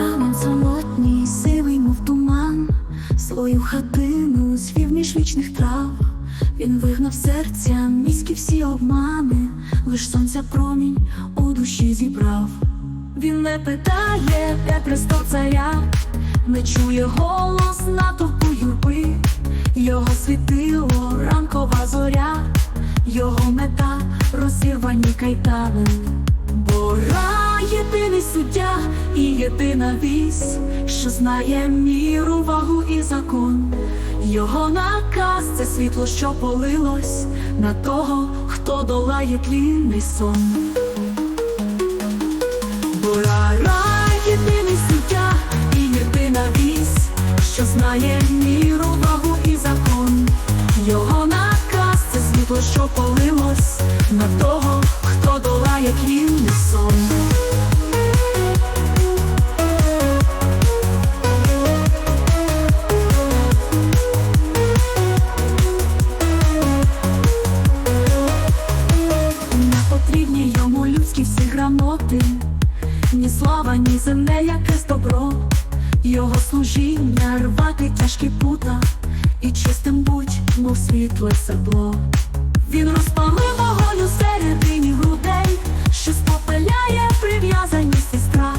А самотній, сивий, мов туман, свою хатину звів вічних трав. Він вигнав серця, міські всі обмани, лиш сонця промінь у душі зібрав. Він не питає, де престол царя, не чує голос натовпу юрби, його світило ранкова зоря, його мета розірвані кайдани. Бора єдиний суддя і єдина вісь, що знає міру, вагу і закон. Його наказ це світло, що полилось на того, хто долає тлінний сон. Бора рай, єдиний знає міру, вагу і закон. Його наказ це світло, що полилось на того, хто долає тлінний сон. Не потрібні йому людські всі грамоти, ні слава, ні земне, якесь добро, його служіння рвати тяжкі пута, і чистим будь, мов світле сербло. Він розпалив вогонь у середині грудей, що спопиляє прив'язаність і страх.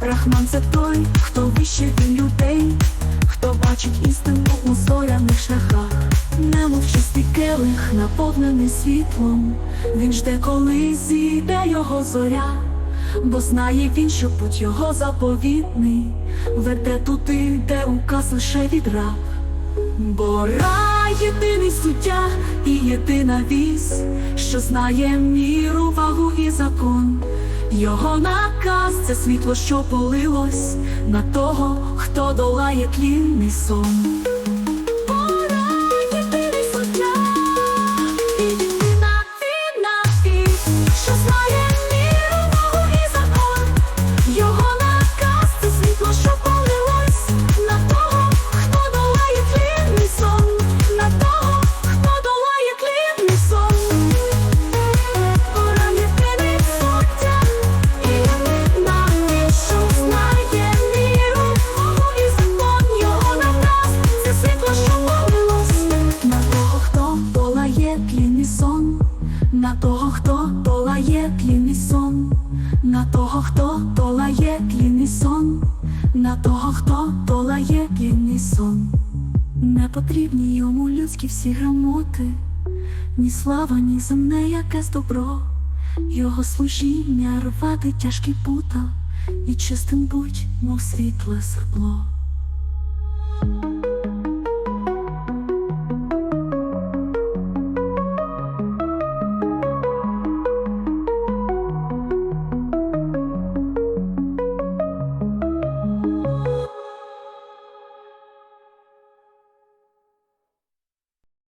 Рахман це той, хто вище від людей, хто бачить істину у зоряних шляхах. Немов чистий келих, наповнений світлом. Він жде, коли зійде його зоря, бо знає він, що путь його заповітний, веде туди, де указ лише від раб. Бора єдиний суддя і єдина вісь, що знає міру, вагу і закон. Його наказ це світло, що полилось на того, хто долає тлінний сон. Долає тлінний сон, на того, хто долає тлінний сон, на того, хто долає тлінний сон. Не потрібні йому людські всі грамоти, ні слава, ні земне якесь добро, його служіння рвати тяжкі пута, і чистим будь, мов світле сербло.